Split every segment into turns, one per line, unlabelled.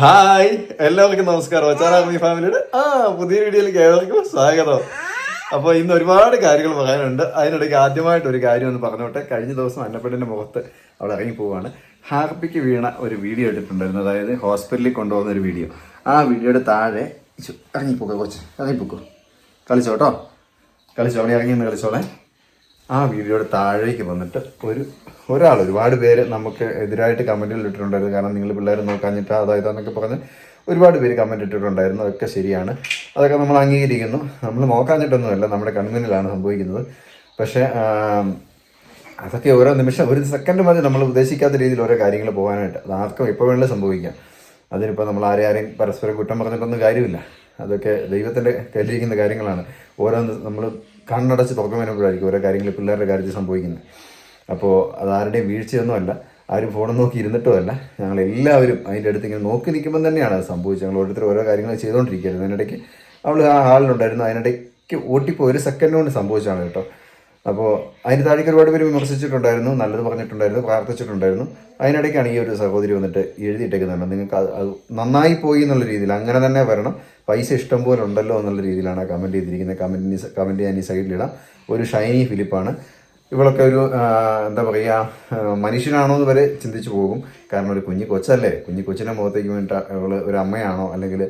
Hi എല്ലാവർക്കും നമസ്കാരം. ഒച്ചാറാമി ഫാമിലിയുടെ ആ പുതിയ വീഡിയോയിലേക്ക് ഏവർക്കും സ്വാഗതം. അപ്പോൾ ഇന്ന് ഒരുപാട് കാര്യങ്ങൾ പറയാനുണ്ട്. അതിനിടയ്ക്ക് ആദ്യമായിട്ട് ഒരു കാര്യം ഒന്ന് പറഞ്ഞോട്ടെ. കഴിഞ്ഞ ദിവസം അന്നപ്പെട്ടിന്റെ മുഖത്ത് അവിടെ ഇറങ്ങി പോവാണ്. ഹാർപ്പിക്ക് വീണ ഒരു വീഡിയോ എടുത്തിട്ടുണ്ടായിരുന്നു. അതായത് ഹോസ്പിറ്റലിൽ കൊണ്ടുപോകുന്ന ഒരു വീഡിയോ. ആ വീഡിയോയുടെ താഴെ ഇറങ്ങിപ്പോക്കോ കൊച്ചു ഇറങ്ങിപ്പോക്കോ. കളിച്ചോട്ടോ കളിച്ചോ? അവിടെ ഇറങ്ങി നിന്ന് കളിച്ചോളെ? ആ വീഡിയോയുടെ താഴേക്ക് വന്നിട്ട് ഒരു ഒരാൾ ഒരുപാട് പേര് നമുക്ക് എതിരായിട്ട് കമന്റുകൾ ഇട്ടിട്ടുണ്ടായിരുന്നു. കാരണം നിങ്ങൾ പിള്ളേർ നോക്കാഞ്ഞിട്ട് അതായത് എന്നൊക്കെ പറഞ്ഞ് ഒരുപാട് പേര് കമന്റ് ഇട്ടിട്ടുണ്ടായിരുന്നു. അതൊക്കെ ശരിയാണ്. അതൊക്കെ നമ്മൾ അംഗീകരിക്കുന്നു. നമ്മൾ നോക്കാഞ്ഞിട്ടൊന്നുമല്ല നമ്മുടെ കൺമുന്നിലാണ് സംഭവിക്കുന്നത്. പക്ഷേ അതൊക്കെ ഓരോ നിമിഷം ഒരു സെക്കൻഡ് മതി നമ്മൾ ഉദ്ദേശിക്കാത്ത രീതിയിൽ ഓരോ കാര്യങ്ങൾ പോകാനായിട്ട്. അത് ആർക്കും എപ്പോൾ വേണമെങ്കിലും സംഭവിക്കാം. അതിനിപ്പോൾ നമ്മൾ ആരെ ആരെയും പരസ്പരം കുറ്റം പറഞ്ഞിട്ടൊന്നും കാര്യമില്ല. അതൊക്കെ ദൈവത്തിന്റെ കയ്യിലിരിക്കുന്ന കാര്യങ്ങളാണ്. ഓരോ നമ്മൾ കണ്ണടച്ച് തുറക്കം വരുമ്പോഴായിരിക്കും ഓരോ കാര്യങ്ങൾ പിള്ളേരുടെ കാര്യത്തിൽ സംഭവിക്കുന്നത്. അപ്പോൾ അതാരുടെയും വീഴ്ചയൊന്നുമല്ല. ആരും ഫോണും നോക്കി ഇരുന്നിട്ടുമല്ല. ഞങ്ങൾ എല്ലാവരും അതിന്റെ അടുത്ത് ഇങ്ങനെ നോക്കി നിൽക്കുമ്പോൾ തന്നെയാണ് അത് സംഭവിച്ചത്. ഞങ്ങൾ ഓരോരുത്തർ ഓരോ കാര്യങ്ങൾ ചെയ്തുകൊണ്ടിരിക്കുകയായിരുന്നു. അതിനിടയ്ക്ക് അവൾ ആ ഹാളിലുണ്ടായിരുന്നു. അതിനിടയ്ക്ക് ഓട്ടിപ്പോൾ ഒരു സെക്കൻഡ് കൊണ്ട് സംഭവിച്ചതാണ് കേട്ടോ. അപ്പോൾ അതിന് താഴേക്ക് ഒരുപാട് പേര് വിമർശിച്ചിട്ടുണ്ടായിരുന്നു നല്ലത് പറഞ്ഞിട്ടുണ്ടായിരുന്നു പ്രാർത്ഥിച്ചിട്ടുണ്ടായിരുന്നു. അതിനിടയ്ക്കാണ് ഈ ഒരു സഹോദരി വന്നിട്ട് എഴുതിയിട്ടേക്കുന്നുണ്ട് നിങ്ങൾക്ക് അത് നന്നായി പോയി എന്നുള്ള രീതിയിൽ അങ്ങനെ തന്നെ വരണം. പൈസ ഇഷ്ടം പോലെ ഉണ്ടല്ലോ എന്നുള്ള രീതിയിലാണ് കമന്റ് ചെയ്തിരിക്കുന്നത്. കമന്റിന് കമന്റ് ഞാൻ ഈ സൈഡിലിടാം ഒരു ഷൈനി ഫിലിപ്പാണ്. ഇവളൊക്കെ ഒരു എന്താ പറയുക മനുഷ്യനാണോ എന്ന് വരെ ചിന്തിച്ചു പോകും. കാരണം ഒരു കുഞ്ഞു കൊച്ചല്ലേ. കുഞ്ഞു കൊച്ചിന്റെ മുഖത്തേക്ക് വേണ്ടിയിട്ട് ഇവൾ ഒരു അമ്മയാണോ അല്ലെങ്കിൽ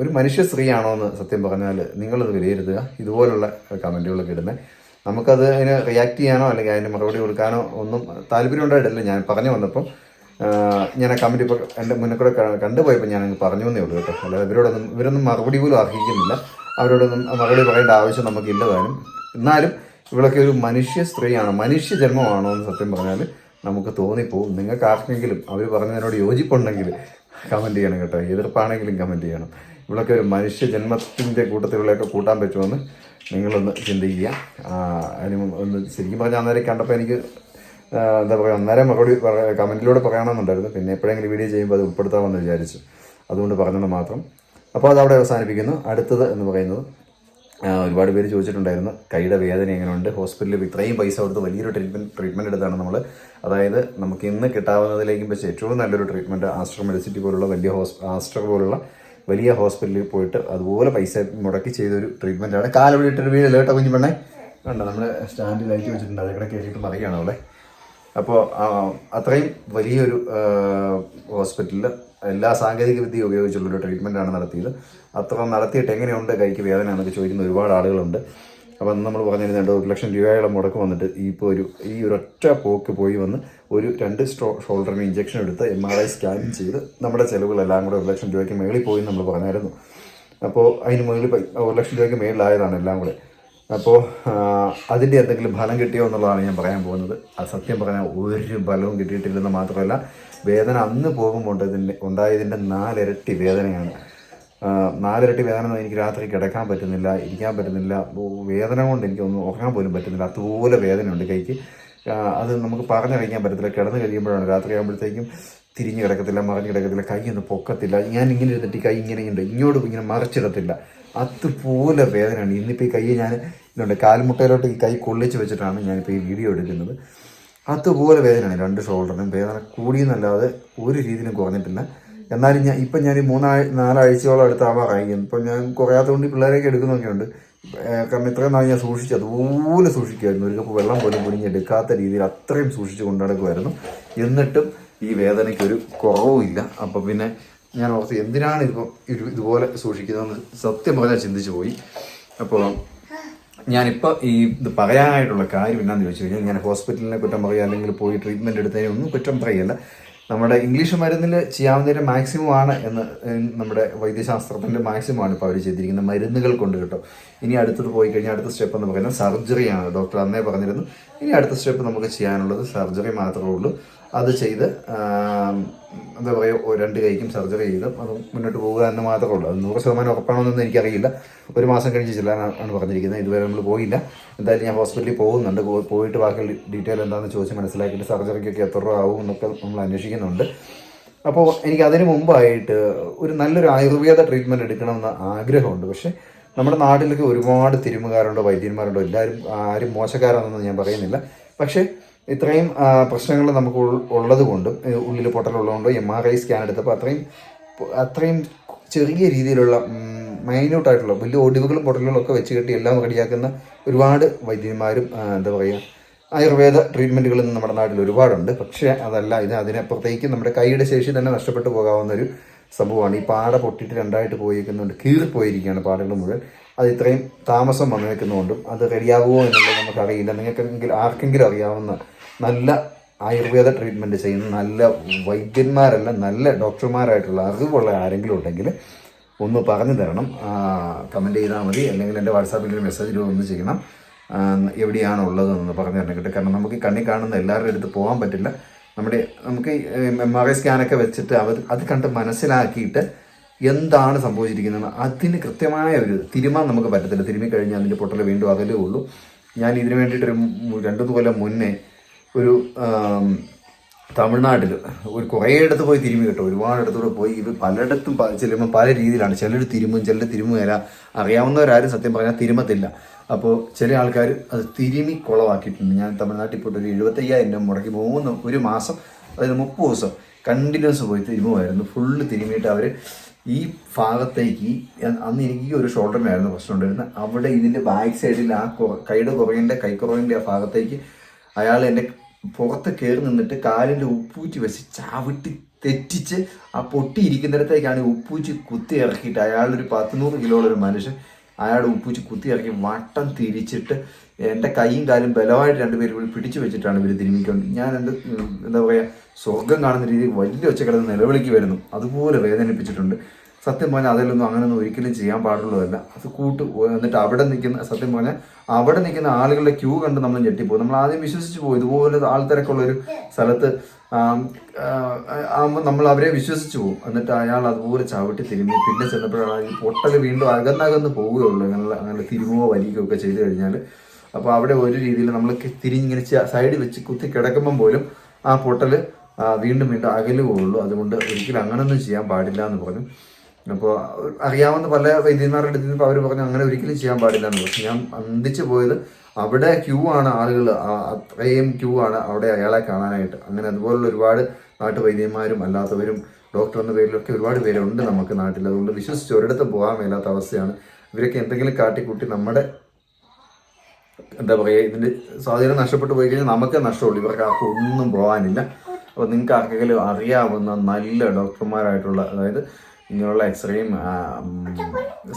ഒരു മനുഷ്യ സ്ത്രീയാണോ എന്ന് സത്യം പറഞ്ഞാൽ നിങ്ങളത് വിലയിരുത്തുക. ഇതുപോലുള്ള കമന്റുകളൊക്കെ ഇടുന്നത് നമുക്കത് അതിന് റിയാക്ട് ചെയ്യാനോ അല്ലെങ്കിൽ അതിന് മറുപടി കൊടുക്കാനോ ഒന്നും താല്പര്യം ഉണ്ടായിട്ടില്ല. ഞാൻ പറഞ്ഞു വന്നപ്പോൾ ഞാൻ ആ കമന്റ് ഇപ്പോൾ എന്റെ മുന്നേ കൂടെ കണ്ടുപോയപ്പോൾ ഞാൻ അങ്ങ് പറഞ്ഞു എന്നേ ഉള്ളൂ കേട്ടോ. അല്ലാതെ ഇവരോടൊന്നും ഇവരൊന്നും മറുപടി പോലും അർഹിക്കുന്നില്ല. അവരോടൊന്നും മറുപടി പറയേണ്ട ആവശ്യം നമുക്കില്ല താനും. എന്നാലും ഇവളൊക്കെ ഒരു മനുഷ്യ സ്ത്രീയാണ്. മനുഷ്യ ജന്മമാണോ എന്ന് സത്യം പറഞ്ഞാൽ നമുക്ക് തോന്നിപ്പോവും നിങ്ങൾക്ക് ആർക്കെങ്കിലും അവർ പറഞ്ഞതിനോട് യോജിപ്പുണ്ടെങ്കിൽ കമന്റ് ചെയ്യണം കേട്ടോ. എതിർപ്പാണെങ്കിലും കമന്റ് ചെയ്യണം. ഇവളൊക്കെ ഒരു മനുഷ്യ ജന്മത്തിന്റെ കൂട്ടത്തിലുള്ളതൊക്കെ കൂട്ടാൻ പറ്റുമെന്ന് നിങ്ങളൊന്ന് ചിന്തിക്കുക. അതിന് ഒന്ന് ശരിക്കും പറഞ്ഞാൽ അന്നേരം കണ്ടപ്പോൾ എനിക്ക് എന്താ പറയുക അന്നേരം മറുപടി കമന്റിലൂടെ പറയണമെന്നുണ്ടായിരുന്നു പിന്നെ എപ്പോഴെങ്കിലും വീഡിയോ ചെയ്യുമ്പോൾ അത് ഉൾപ്പെടുത്താമെന്ന് വിചാരിച്ചു. അതുകൊണ്ട് പറഞ്ഞത് മാത്രം. അപ്പോൾ അത് അവിടെ അവസാനിപ്പിക്കുന്നു. അടുത്തത് എന്ന് പറയുന്നത് ഒരുപാട് പേര് ചോദിച്ചിട്ടുണ്ടായിരുന്നു കൈയുടെ വേദന എങ്ങനെയുണ്ട്? ഹോസ്പിറ്റലിൽ ഇത്രയും പൈസ കൊടുത്ത് വലിയൊരു ട്രീറ്റ്മെന്റ് ട്രീറ്റ്മെന്റ് എടുത്താണ് നമ്മൾ. അതായത് നമുക്ക് ഇന്ന് കിട്ടാവുന്നതിലേക്കും വെച്ച് ഏറ്റവും നല്ലൊരു ട്രീറ്റ്മെന്റ് ആസ്ട്രോ മെഡിസിറ്റി പോലുള്ള വലിയ ഹോസ് ആസ്ട്രോ പോലുള്ള വലിയ ഹോസ്പിറ്റലിൽ പോയിട്ട് അതുപോലെ പൈസ മുടക്കി ചെയ്തൊരു ട്രീറ്റ്മെന്റാണ് കാലവിടെ ഇട്ടൊരു വീട് കേട്ടോ കുഞ്ഞു പെണ്ണേ കണ്ടോ നമ്മൾ സ്റ്റാൻഡിൽ ലൈറ്റ് വെച്ചിട്ടുണ്ട്. അതിവിടെ കയറിയിട്ട് മറിയാണ് അവിടെ. അപ്പോൾ അത്രയും വലിയൊരു ഹോസ്പിറ്റലിൽ എല്ലാ സാങ്കേതിക വിദ്യ ഉപയോഗിച്ചുള്ളൊരു ട്രീറ്റ്മെന്റാണ് നടത്തിയത്. അത്ര നടത്തിയിട്ട് എങ്ങനെയുണ്ട്? കൈക്ക് വേദന എന്നൊക്കെ ചോദിക്കുന്ന ഒരുപാട് ആളുകളുണ്ട്. അപ്പോൾ നമ്മൾ പറഞ്ഞിരുന്നുണ്ട് ഒരു ലക്ഷം രൂപയുടെ മുടക്ക് വന്നിട്ട് ഈ ഇപ്പോൾ ഒരു ഈ ഒറ്റ പോക്ക് പോയി വന്ന് ഒരു രണ്ട് സ്റ്റോ ഷോൾഡറിന് ഇഞ്ചക്ഷൻ എടുത്ത് എം ആർ ഐ സ്കാൻ ചെയ്ത് നമ്മുടെ ചിലവുകളെല്ലാം കൂടെ ഒരു ലക്ഷം രൂപയ്ക്ക് മേളിൽ പോയി നമ്മൾ പറഞ്ഞായിരുന്നു. അപ്പോൾ അതിന് മുകളിൽ ഒരു ലക്ഷം രൂപയ്ക്ക് മേളിലായതാണ് എല്ലാം കൂടെ. അപ്പോൾ അതിന്റെ എന്തെങ്കിലും ഫലം കിട്ടിയോ എന്നുള്ളതാണ് ഞാൻ പറയാൻ പോകുന്നത്. ആ സത്യം പറഞ്ഞാൽ ഒരു ഫലവും കിട്ടിയിട്ടില്ലെന്ന് മാത്രമല്ല വേദന അന്ന് പോകുമ്പോൾ ഉണ്ടായതിന്റെ നാലിരട്ടി വേദനയാണ്. നാലിരട്ടി വേദന എനിക്ക് രാത്രി കിടക്കാൻ പറ്റുന്നില്ല ഇരിക്കാൻ പറ്റുന്നില്ല വേദന കൊണ്ട് എനിക്കൊന്നും ഉറങ്ങാൻ പോലും പറ്റുന്നില്ല. അതുപോലെ വേദനയുണ്ട് കൈക്ക്. അത് നമുക്ക് പറഞ്ഞറിയിക്കാൻ പറ്റത്തില്ല. കിടന്ന് കഴിയുമ്പോഴാണ് രാത്രി ആകുമ്പോഴത്തേക്കും തിരിഞ്ഞ് കിടക്കത്തില്ല മറിഞ്ഞ് കിടക്കത്തില്ല കൈ പൊക്കത്തില്ല. ഞാൻ ഇങ്ങനെ ഇരുന്നിട്ട് കൈ ഇങ്ങനെ ഉണ്ട് ഇങ്ങോട്ടും ഇങ്ങനെ മറിച്ചിടത്തില്ല. അതുപോലെ വേദനയാണ്. ഇന്നിപ്പോൾ ഈ കൈ ഞാൻ ഇതുണ്ട് കാൽമുട്ടയിലോട്ട് ഈ കൈ കൊള്ളിച്ച് വെച്ചിട്ടാണ് ഞാനിപ്പോൾ ഈ വീഡിയോ എടുക്കുന്നത്. അതുപോലെ വേദനയാണ് രണ്ട് ഷോൾഡറിനും. വേദന കൂടിയെന്നല്ലാതെ ഒരു രീതിയിലും കുറഞ്ഞിട്ടില്ല. എന്നാലും ഞാൻ ഇപ്പം ഞാൻ ഈ മൂന്നാഴ് നാലാഴ്ചയോളം കഴിക്കുന്നത് ഇപ്പം ഞാൻ കുറയാത്തതുകൊണ്ട് പിള്ളേരെയൊക്കെ എടുക്കുന്നൊക്കെയുണ്ട് കാരണം ഇത്രയും നാൾ ഞാൻ സൂക്ഷിച്ചു അതുപോലെ സൂക്ഷിക്കുമായിരുന്നു ഒരു കപ്പ് വെള്ളം പോലും കുടിഞ്ഞെടുക്കാത്ത രീതിയിൽ അത്രയും സൂക്ഷിച്ച് കൊണ്ടുനടക്കുമായിരുന്നു എന്നിട്ടും ഈ വേദനയ്ക്കൊരു കുറവുമില്ല അപ്പം പിന്നെ ഞാൻ ഓർത്ത് എന്തിനാണ് ഇതിപ്പം ഇത് ഇതുപോലെ സൂക്ഷിക്കുന്നതെന്ന് സത്യം പറഞ്ഞാൽ ചിന്തിച്ചു പോയി. അപ്പോൾ ഞാനിപ്പോൾ ഈ ഇത് പറയാനായിട്ടുള്ള കാര്യം എന്നാന്ന് ചോദിച്ചു കഴിഞ്ഞാൽ ഞാൻ ഹോസ്പിറ്റലിനെ കുറ്റം പറയുക അല്ലെങ്കിൽ പോയി ട്രീറ്റ്മെന്റ് എടുത്തതിനെ ഒന്നും കുറ്റം പറയുകയല്ല നമ്മുടെ ഇംഗ്ലീഷ് മരുന്നിൽ ചെയ്യാവുന്നതിന്റെ മാക്സിമം ആണ് എന്ന് നമ്മുടെ വൈദ്യശാസ്ത്രത്തിന്റെ മാക്സിമം ആണ് ഇപ്പോൾ അവർ ചെയ്തിരിക്കുന്നത് മരുന്നുകൾ കൊണ്ട് കേട്ടോ. ഇനി അടുത്തത് പോയി കഴിഞ്ഞാൽ അടുത്ത സ്റ്റെപ്പ് എന്ന് പറയുന്നത് സർജറിയാണ് ഡോക്ടർ അന്നേ പറഞ്ഞിരുന്നു ഇനി അടുത്ത സ്റ്റെപ്പ് നമുക്ക് ചെയ്യാനുള്ളത് സർജറി മാത്രമേ ഉള്ളൂ. അത് ചെയ്ത് എന്താ പറയുക രണ്ട് കൈക്കും സർജറി ചെയ്ത് അത് മുന്നോട്ട് പോകുക എന്ന് മാത്രമേ ഉള്ളൂ. അത് നൂറ് ശതമാനം ഉറപ്പാണോന്നൊന്നും എനിക്കറിയില്ല. ഒരു മാസം കഴിഞ്ഞ് ചെല്ലാനാണ് പറഞ്ഞിരിക്കുന്നത്. ഇതുവരെ നമ്മൾ പോയില്ല. എന്തായാലും ഞാൻ ഹോസ്പിറ്റലിൽ പോകുന്നുണ്ട്. പോയിട്ട് ബാക്കി ഡീറ്റെയിൽ എന്താണെന്ന് ചോദിച്ച് മനസ്സിലാക്കിയിട്ട് സർജറിക്കൊക്കെ എത്ര രൂപ ആവും എന്നൊക്കെ നമ്മൾ അന്വേഷിക്കുന്നുണ്ട്. അപ്പോൾ എനിക്ക് അതിന് മുമ്പായിട്ട് ഒരു നല്ലൊരു ആയുർവേദ ട്രീറ്റ്മെന്റ് എടുക്കണമെന്ന് ആഗ്രഹമുണ്ട്. പക്ഷേ നമ്മുടെ നാട്ടിലൊക്കെ ഒരുപാട് തിരുമുകാരുണ്ടോ വൈദ്യന്മാരുണ്ടോ എല്ലാവരും ആരും മോശക്കാരാണെന്ന് ഞാൻ പറയുന്നില്ല. പക്ഷേ ഇത്രയും പ്രശ്നങ്ങൾ നമുക്ക് ഉള്ളത് കൊണ്ടും ഉള്ളിൽ പൊട്ടലുള്ളതുകൊണ്ടും എം ആർ ഐ സ്കാൻ എടുത്തപ്പോൾ അത്രയും അത്രയും ചെറിയ രീതിയിലുള്ള മൈന്യൂട്ടായിട്ടുള്ള വലിയ ഒടിവുകളും പൊട്ടലുകളും ഒക്കെ വെച്ച് കെട്ടി എല്ലാം റെഡിയാക്കുന്ന ഒരുപാട് വൈദ്യന്മാരും എന്താ പറയുക ആയുർവേദ ട്രീറ്റ്മെന്റുകൾ നമ്മുടെ നാട്ടിൽ ഒരുപാടുണ്ട്. പക്ഷേ അതല്ല ഇത് അതിനപ്പുറത്തേക്ക് നമ്മുടെ കൈയുടെ ശേഷി തന്നെ നഷ്ടപ്പെട്ടു പോകാവുന്ന ഒരു സംഭവമാണ്. ഈ പാട പൊട്ടിയിട്ട് രണ്ടായിട്ട് പോയിരിക്കുന്നുണ്ട് കീറിപ്പോയിരിക്കുകയാണ് പാടുകൾ മുഴുവൻ. അത് ഇത്രയും താമസം വന്നു നിൽക്കുന്നതുകൊണ്ടും അത് റെഡിയാകുമോ എന്നുള്ളത് നമുക്കറിയില്ല. നിങ്ങൾക്കെങ്കിലും ആർക്കെങ്കിലും അറിയാവുന്ന നല്ല ആയുർവേദ ട്രീറ്റ്മെന്റ് ചെയ്യുന്ന നല്ല വൈദ്യന്മാരല്ല നല്ല ഡോക്ടർമാരായിട്ടുള്ള അറിവുള്ള ആരെങ്കിലും ഉണ്ടെങ്കിൽ ഒന്ന് പറഞ്ഞു തരണം. കമന്റ് ചെയ്താൽ മതി. അല്ലെങ്കിൽ എന്റെ വാട്സാപ്പിൽ ഒരു മെസ്സേജ് ഒന്ന് ചെയ്യണം. എവിടെയാണുള്ളതെന്ന് പറഞ്ഞു തരണം കേട്ടോ. കാരണം നമുക്ക് കണ്ണി കാണുന്ന എല്ലാവരുടെ അടുത്ത് പോകാൻ പറ്റില്ല. നമ്മുടെ നമുക്ക് എം ആർ ഐ സ്കാനൊക്കെ വെച്ചിട്ട് അവർ അത് കണ്ട് മനസ്സിലാക്കിയിട്ട് എന്താണ് സംഭവിച്ചിരിക്കുന്നത്. അതിന് കൃത്യമായ ഒരു തിരുമാൻ നമുക്ക് പറ്റത്തില്ല. തിരുമി കഴിഞ്ഞാൽ അതിന്റെ പൊട്ടൽ വീണ്ടും അകലേ ഉള്ളൂ. ഞാൻ ഇതിനു വേണ്ടിയിട്ടൊരു രണ്ട് കൊല്ലം മുന്നേ ഒരു തമിഴ്നാട്ടിൽ ഒരു കുറേ ഇടത്ത് പോയി തിരുമ്മി കേട്ടോ. ഒരുപാട് ഇടത്തൂടെ പോയി. ഇത് പലയിടത്തും ചെല്ലുമ്പോൾ പല രീതിയിലാണ്. ചിലർ തിരുമും ചിലർ തിരുമുകയില്ല അറിയാവുന്നവരാരും സത്യം പറഞ്ഞാൽ തിരുമത്തില്ല. അപ്പോൾ ചില ആൾക്കാർ അത് തിരുമി കുളവാക്കിയിട്ടുണ്ട്. ഞാൻ തമിഴ്നാട്ടിൽ പോയിട്ട് ഒരു എഴുപത്തയ്യായിരം രൂപ മുടക്കി മൂന്ന് ഒരു മാസം അതായത് മുപ്പത് ദിവസം കണ്ടിന്യൂസ് പോയി തിരുമുമായിരുന്നു. ഫുള്ള് തിരുമിയിട്ട് അവർ ഈ ഭാഗത്തേക്ക് അന്ന് എനിക്ക് ഒരു ഷോൾഡറിനായിരുന്നു പ്രശ്നം ഉണ്ടായിരുന്നത്. അവിടെ ഇതിന്റെ ബാക്ക് സൈഡിൽ ആ കൈയുടെ കുറവിന്റെ കൈക്കുറവിന്റെ ആ ഭാഗത്തേക്ക് അയാൾ എന്റെ പുറത്ത് കയറി നിന്നിട്ട് കാലിന്റെ ഉപ്പൂറ്റി വെച്ച് ചാവിട്ടി തെറ്റിച്ച് ആ പൊട്ടിയിരിക്കുന്നിടത്തേക്കാണ് ഉപ്പൂച്ചി കുത്തി ഇറക്കിയിട്ട്. അയാളൊരു പത്തുനൂറ് കിലോയുള്ള ഒരു മനുഷ്യൻ അയാളുടെ ഉപ്പൂച്ചി കുത്തി ഇറക്കി വട്ടം തിരിച്ചിട്ട് എന്റെ കൈയും കാലും ബലമായിട്ട് രണ്ടുപേരും കൂടി പിടിച്ചു വെച്ചിട്ടാണ് ഇവർ തിരുമിക്കൊണ്ട് ഞാൻ എന്ത് എന്താ പറയുക സ്വർഗം കാണുന്ന രീതിയിൽ വലിയ ഒച്ചക്കിടന്ന് നിലവിളിക്ക് വരുന്നു. അതുപോലെ വേദനിപ്പിച്ചിട്ടുണ്ട്. സത്യം പറഞ്ഞാൽ അതിലൊന്നും അങ്ങനെയൊന്നും ഒരിക്കലും ചെയ്യാൻ പാടുള്ളതല്ല. അത് കൂട്ട് എന്നിട്ട് അവിടെ നിൽക്കുന്ന സത്യം പറഞ്ഞാൽ അവിടെ നിൽക്കുന്ന ആളുകളുടെ ക്യൂ കണ്ട് നമ്മൾ ഞെട്ടിപ്പോകും. നമ്മൾ ആദ്യം വിശ്വസിച്ച് പോകും ഇതുപോലെ ആൾത്തിരക്കുള്ള ഒരു സ്ഥലത്ത് ആകുമ്പോൾ നമ്മൾ അവരെ വിശ്വസിച്ച് പോകും എന്നിട്ട് അയാൾ അതുപോലെ ചവിട്ടി തിരുമ്മി പിന്നെ ചെന്നപ്പോഴാണ് ഈ പൊട്ടൽ വീണ്ടും അകന്നകന്ന് പോവുകയുള്ളൂ. അങ്ങനെ അങ്ങനെ തിരുമോ വലിക്കുകയോ ഒക്കെ ചെയ്തു കഴിഞ്ഞാൽ അപ്പോൾ അവിടെ ഒരു രീതിയിൽ നമ്മൾ തിരിഞ്ഞിങ്ങനെ സൈഡ് വെച്ച് കുത്തി കിടക്കുമ്പം പോലും ആ പൊട്ടൽ വീണ്ടും വീണ്ടും അകലുകയുള്ളൂ. അതുകൊണ്ട് ഒരിക്കലും അങ്ങനൊന്നും ചെയ്യാൻ പാടില്ല എന്ന് പറഞ്ഞു അപ്പോൾ അറിയാവുന്ന പല വൈദ്യന്മാരുടെ അടുത്ത് അവർ പറഞ്ഞു അങ്ങനെ ഒരിക്കലും ചെയ്യാൻ പാടില്ല എന്ന് പറഞ്ഞു. ഞാൻ അന്തിച്ചു പോയത് അവിടെ ക്യൂ ആണ് ആളുകൾ അത്രയും ക്യൂ ആണ് അവിടെ അയാളെ കാണാനായിട്ട്. അങ്ങനെ അതുപോലുള്ള ഒരുപാട് നാട്ടുവൈദ്യന്മാരും അല്ലാത്തവരും ഡോക്ടർ എന്ന പേരിലൊക്കെ ഒരുപാട് പേരുണ്ട് നമുക്ക് നാട്ടിൽ. അതുകൊണ്ട് വിശ്വസിച്ച് ഒരിടത്ത് പോകാൻ മേലാത്ത അവസ്ഥയാണ്. ഇവരൊക്കെ എന്തെങ്കിലും കാട്ടിക്കൂട്ടി നമ്മുടെ എന്താ പറയുക ഇതിന്റെ സ്വാധീനം നഷ്ടപ്പെട്ടു പോയി കഴിഞ്ഞാൽ നമുക്ക് നഷ്ടമുള്ളൂ. ഇവർക്ക് ആർക്കും ഒന്നും പോകാനില്ല. അപ്പോൾ നിങ്ങൾക്ക് ആർക്കെങ്കിലും അറിയാവുന്ന നല്ല ഡോക്ടർമാരായിട്ടുള്ള അതായത് ഇങ്ങനെയുള്ള എക്സ്റേയും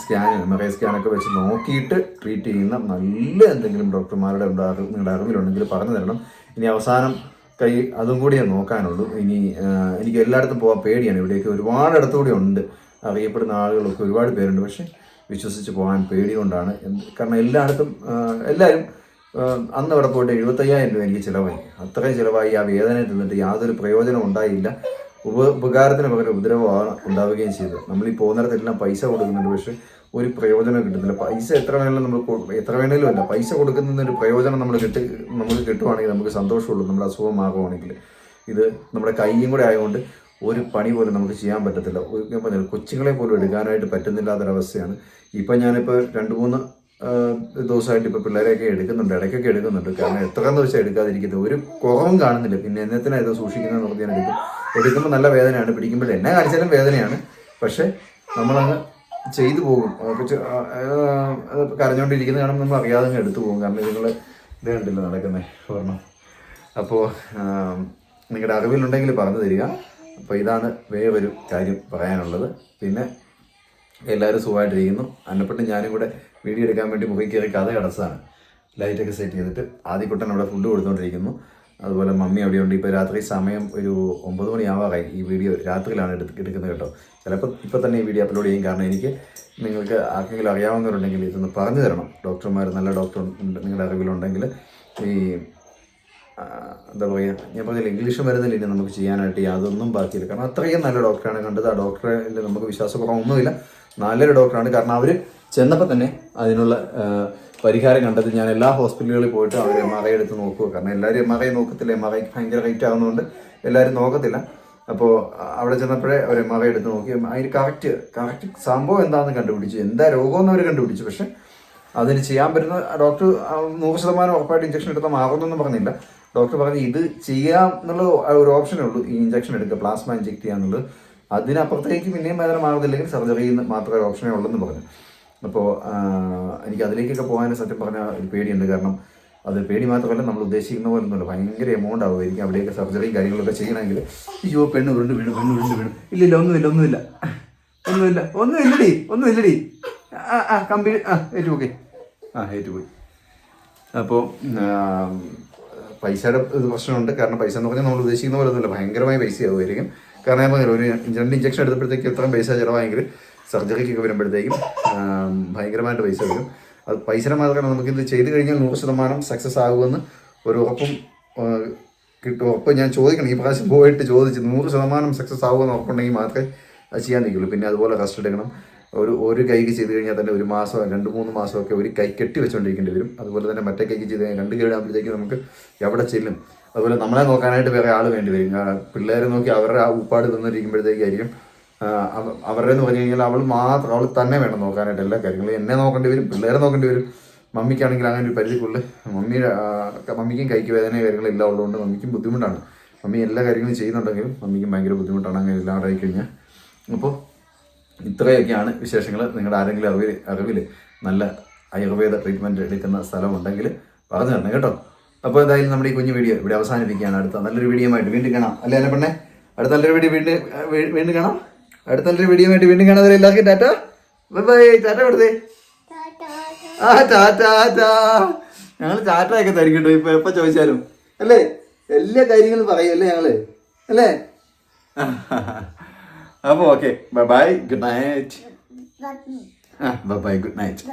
സ്കാനും എം ആർ ഐ സ്കാനൊക്കെ വെച്ച് നോക്കിയിട്ട് ട്രീറ്റ് ചെയ്യുന്ന നല്ല എന്തെങ്കിലും ഡോക്ടർമാരുടെ ഉണ്ടാകും നിങ്ങളുടെ അറിവിലുണ്ടെങ്കിൽ പറഞ്ഞു തരണം. ഇനി അവസാനം കൈ അതും കൂടിയേ നോക്കാനുള്ളൂ. ഇനി എനിക്ക് എല്ലായിടത്തും പോകാൻ പേടിയാണ്. ഇവിടേക്ക് ഒരുപാട് ഇടത്തുകൂടി ഉണ്ട്. അറിയപ്പെടുന്ന ആളുകളൊക്കെ ഒരുപാട് പേരുണ്ട്. പക്ഷേ വിശ്വസിച്ച് പോകാൻ പേടി കൊണ്ടാണ് കാരണം എല്ലായിടത്തും എല്ലാവരും അന്ന് അവിടെ പോയിട്ട് എഴുപത്തയ്യായിരം രൂപ എനിക്ക് ചിലവായി. അത്രയും ചിലവായി ആ വേദന തിന്നിട്ട് യാതൊരു പ്രയോജനം ഉണ്ടായില്ല. ഉപ ഉപകാരത്തിന് പകരം ഉപദ്രവമാണ് ഉണ്ടാവുകയും ചെയ്തത്. നമ്മൾ ഈ പോകുന്നിടത്തെല്ലാം പൈസ കൊടുക്കുന്നുണ്ട്. പക്ഷെ ഒരു പ്രയോജനം കിട്ടുന്നില്ല. പൈസ എത്ര വേണേലും നമ്മൾ എത്ര വേണേലും അല്ല. പൈസ കൊടുക്കുന്നതിന് ഒരു പ്രയോജനം നമ്മൾ കിട്ടി നമുക്ക് കിട്ടുവാണെങ്കിൽ നമുക്ക് സന്തോഷമുള്ളൂ. നമ്മുടെ അസുഖമാകുവാണെങ്കിൽ. ഇത് നമ്മുടെ കൈയും കൂടെ ആയതുകൊണ്ട് ഒരു പണി പോലും നമുക്ക് ചെയ്യാൻ പറ്റത്തില്ല. കൊച്ചുങ്ങളെ പോലും എടുക്കാനായിട്ട് പറ്റുന്നില്ലാത്തൊരവസ്ഥയാണ്. ഇപ്പം ഞാനിപ്പോൾ രണ്ട് മൂന്ന് ദിവസമായിട്ട് ഇപ്പോൾ പിള്ളേരെയൊക്കെ എടുക്കുന്നുണ്ട് ഇടയ്ക്കൊക്കെ എടുക്കുന്നുണ്ട്. കാരണം എത്രയെന്ന് വെച്ചാൽ എടുക്കാതിരിക്കുന്നത് ഒരു കുറവും കാണുന്നില്ല. പിന്നെ എന്നത്തിനാണ് ഇത് സൂക്ഷിക്കുന്നത് എന്ന് ഞാൻ എടുക്കും. എടുക്കുമ്പോൾ നല്ല വേദനയാണ്. പിടിക്കുമ്പോൾ എന്നെ കാണിച്ചാലും വേദനയാണ്. പക്ഷേ നമ്മളങ്ങ് ചെയ്തു പോകും. അതൊക്കെ കരഞ്ഞുകൊണ്ടിരിക്കുന്നത് കാണുമ്പോൾ നമ്മൾ അറിയാതെ അങ്ങ് എടുത്തു പോകും. കാരണം നിങ്ങൾ ഇത് കണ്ടില്ല നടക്കുന്നത് ഓർമ്മ. അപ്പോൾ നിങ്ങളുടെ അറിവിലുണ്ടെങ്കിൽ പറഞ്ഞു തരിക. അപ്പോൾ ഇതാണ് വേറൊരു കാര്യം പറയാനുള്ളത്. പിന്നെ എല്ലാവരും സുഖമായിട്ടിരിക്കുന്നു. അന്നപ്പെട്ട് ഞാനും കൂടെ വീഡിയോ എടുക്കാൻ വേണ്ടി മുഖം കയറി കഥ അടച്ചതാണ് ലൈറ്റൊക്കെ സെറ്റ് ചെയ്തിട്ട് ആദ്യക്കുട്ടൻ അവിടെ ഫുഡ് കൊടുത്തുകൊണ്ടിരിക്കുന്നു അതുപോലെ മമ്മി അവിടെയുണ്ട് ഇപ്പോൾ രാത്രി സമയം ഒരു ഒമ്പത് മണിയാവാറായി ഈ വീഡിയോ രാത്രിയിലാണ് എടുത്ത് എടുക്കുന്നത് കേട്ടോ. ചിലപ്പോൾ ഇപ്പോൾ തന്നെ ഈ വീഡിയോ അപ്ലോഡ് ചെയ്യും. കാരണം എനിക്ക് നിങ്ങൾക്ക് ആർക്കെങ്കിലും അറിയാവുന്നവരുണ്ടെങ്കിൽ ഇതൊന്ന് പറഞ്ഞു തരണം. ഡോക്ടർമാർ നല്ല ഡോക്ടർ നിങ്ങളുടെ അറിവിലുണ്ടെങ്കിൽ ഈ എന്താ പറയുക ഞാൻ പറഞ്ഞില്ല ഇംഗ്ലീഷ് മരുന്നില്ല ഇനി നമുക്ക് ചെയ്യാനായിട്ട് യാതൊന്നും ബാക്കിയില്ല. കാരണം അത്രയും നല്ല ഡോക്ടറാണ് കണ്ടത്. ആ ഡോക്ടറെ നമുക്ക് വിശ്വാസക്കുറവൊന്നുമില്ല. നല്ലൊരു ഡോക്ടറാണ്. കാരണം അവർ ചെന്നപ്പോൾ തന്നെ അതിനുള്ള പരിഹാരം കണ്ടത് ഞാൻ എല്ലാ ഹോസ്പിറ്റലുകളിൽ പോയിട്ട് അവർ എം ആർ ഐ എടുത്ത് നോക്കുക കാരണം എല്ലാവരും എം ആർ ഐ നോക്കത്തില്ല. എം ആർ ഐ ഭയങ്കര റേറ്റ് ആകുന്നതുകൊണ്ട് എല്ലാവരും നോക്കത്തില്ല. അപ്പോൾ അവിടെ ചെന്നപ്പോഴേ അവർ എം ആർ ഐ എടുത്ത് നോക്കി. അതിന് കറക്റ്റ് കറക്റ്റ് സംഭവം എന്താണെന്ന് കണ്ടുപിടിച്ചു. എന്താ രോഗമെന്ന് അവർ കണ്ടുപിടിച്ചു. പക്ഷെ അതിന് ചെയ്യാൻ പറ്റുന്ന ഡോക്ടർ നൂറ് ശതമാനം ഉറപ്പായിട്ട് ഇഞ്ചക്ഷൻ എടുത്താൽ മാറുന്നൊന്നും പറഞ്ഞില്ല. ഡോക്ടർ പറഞ്ഞു ഇത് ചെയ്യാം എന്നുള്ള ഒരു ഓപ്ഷനേ ഉള്ളൂ ഈ ഇഞ്ചക്ഷൻ എടുക്കുക. പ്ലാസ്മ ഇഞ്ചെക്ട് ചെയ്യാന്നുള്ളത്. അതിനപ്പുറത്തേക്ക് പിന്നെയും വേദന മാറുന്നില്ലെങ്കിൽ സർജറി മാത്രമേ ഓപ്ഷനേ ഉള്ളൂ എന്ന് പറഞ്ഞു. അപ്പോൾ എനിക്ക് അതിലേക്കൊക്കെ പോകാൻ സത്യം പറഞ്ഞാൽ ഒരു പേടിയുണ്ട്. കാരണം അത് പേടി മാത്രമല്ല നമ്മൾ ഉദ്ദേശിക്കുന്ന പോലെ ഒന്നുമില്ല. ഭയങ്കര എമൗണ്ട് ആവുമായിരിക്കും അവിടെയൊക്കെ സർജറിയും കാര്യങ്ങളൊക്കെ ചെയ്യണമെങ്കിൽ അയ്യോ പെണ്ണ് ഉരുണ്ട് വീണ് പെണ്ണ് ഉരുണ്ട് വീണ്. ഇല്ലില്ല ഒന്നുമില്ല ഒന്നുമില്ല. ഒന്നുമില്ല ഒന്നുമില്ലടി ഒന്നുമില്ലടി. ആ ആ കമ്പി ആ ഏറ്റു ആ ഏറ്റു പോയി അപ്പോൾ പൈസയുടെ ഇത് പ്രശ്നമുണ്ട്. കാരണം പൈസ എന്ന് പറഞ്ഞാൽ നമ്മൾ ഉദ്ദേശിക്കുന്ന പോലെ ഒന്നുമില്ല. ഭയങ്കരമായ പൈസ ആവുമായിരിക്കും കാരണം ഞാൻ പറഞ്ഞില്ല ഒരു രണ്ട് ഇഞ്ചക്ഷൻ എടുത്തപ്പോഴത്തേക്ക് ഇത്രയും പൈസ ചിലവായെങ്കിൽ സർജറിക്കൊക്കെ വരുമ്പോഴത്തേക്കും ഭയങ്കരമായിട്ട് പൈസ വരും. അത് പൈസ മാത്രമാണ് നമുക്കിത് ചെയ്ത് കഴിഞ്ഞാൽ നൂറ് ശതമാനം സക്സസ് ആകുമെന്ന് ഒരു ഉറപ്പും കിട്ടും. ഉറപ്പ് ഞാൻ ചോദിക്കണം. ഈ പ്രാവശ്യം പോയിട്ട് ചോദിച്ച് നൂറ് ശതമാനം സക്സസ് ആകുമെന്ന് ഉറപ്പുണ്ടെങ്കിൽ മാത്രമേ അത് ചെയ്യാൻ നിൽക്കുള്ളൂ. പിന്നെ അതുപോലെ റെസ്റ്റ് എടുക്കണം. ഒരു ഒരു കൈക്ക് ചെയ്ത് കഴിഞ്ഞാൽ തന്നെ ഒരു മാസം രണ്ട് മൂന്ന് മാസമൊക്കെ ഒരു കൈ കെട്ടി വെച്ചുകൊണ്ടിരിക്കേണ്ടി വരും. അതുപോലെ തന്നെ മറ്റേ കൈക്ക് ചെയ്ത് കഴിഞ്ഞാൽ രണ്ട് കൈയിടാകുമ്പോഴത്തേക്ക് നമുക്ക് എവിടെ ചെല്ലും? അതുപോലെ നമ്മളെ നോക്കാനായിട്ട് വേറെ ആൾ വേണ്ടി വരും. പിള്ളേരെ നോക്കി അവരുടെ ആ ഉപ്പാട് തന്നിരിക്കുമ്പോഴത്തേക്കായിരിക്കും അവരുടെ എന്ന് പറഞ്ഞു കഴിഞ്ഞാൽ അവൾ മാത്രം അവൾ തന്നെ വേണം നോക്കാനായിട്ട് എല്ലാ കാര്യങ്ങളും. എന്നെ നോക്കേണ്ടി വരും പിള്ളേരെ നോക്കേണ്ടി വരും. മമ്മിക്കാണെങ്കിൽ അങ്ങനെ ഒരു പരിധിക്കുള്ളിൽ മമ്മിയുടെ മമ്മിക്കും കൈക്ക് വേദന കാര്യങ്ങളും എല്ലാം ഉള്ളതുകൊണ്ട് മമ്മിക്കും ബുദ്ധിമുട്ടാണ്. മമ്മി എല്ലാ കാര്യങ്ങളും ചെയ്യുന്നുണ്ടെങ്കിലും മമ്മിക്കും ഭയങ്കര ബുദ്ധിമുട്ടാണ് അങ്ങനെ ഇല്ലാണ്ടായി കഴിഞ്ഞാൽ അപ്പോൾ ഇത്രയൊക്കെയാണ് വിശേഷങ്ങൾ. നിങ്ങളുടെ ആരെങ്കിലും അറിവിൽ അറിവിൽ നല്ല ആയുർവേദ ട്രീറ്റ്മെന്റ് എടുക്കുന്ന സ്ഥലമുണ്ടെങ്കിൽ പറഞ്ഞു തരണം കേട്ടോ. അപ്പോൾ എന്തായാലും നമ്മുടെ ഈ കുഞ്ഞു വീഡിയോ ഇവിടെ അവസാനിപ്പിക്കുകയാണ്. അടുത്ത നല്ലൊരു വീഡിയോ ആയിട്ട് വീണ്ടും കാണാം. അല്ലേ അല്ലെ പെണ്ണെ അടുത്ത നല്ലൊരു വീഡിയോ വീണ്ടും വീണ്ടും കാണാം. അടുത്ത നല്ലൊരു വീഡിയോ ആയിട്ട് വീണ്ടും കാണാതെ എല്ലാവർക്കും ടാറ്റ. ബൈ ബൈ ടാറ്റ കൊടുത്തേ. ആ ടാറ്റ ടാ ഞങ്ങൾ ടാറ്റ ഒക്കെ തരും കേട്ടോ. ഇപ്പൊ എപ്പോ ചോദിച്ചാലും. അല്ലേ? എല്ലാ കാര്യങ്ങളും പറയല്ലേ ഞങ്ങൾ? അല്ലേ? അപ്പൊ okay bye bye good night ആ ബൈ ബൈ ഗുഡ് നൈറ്റ്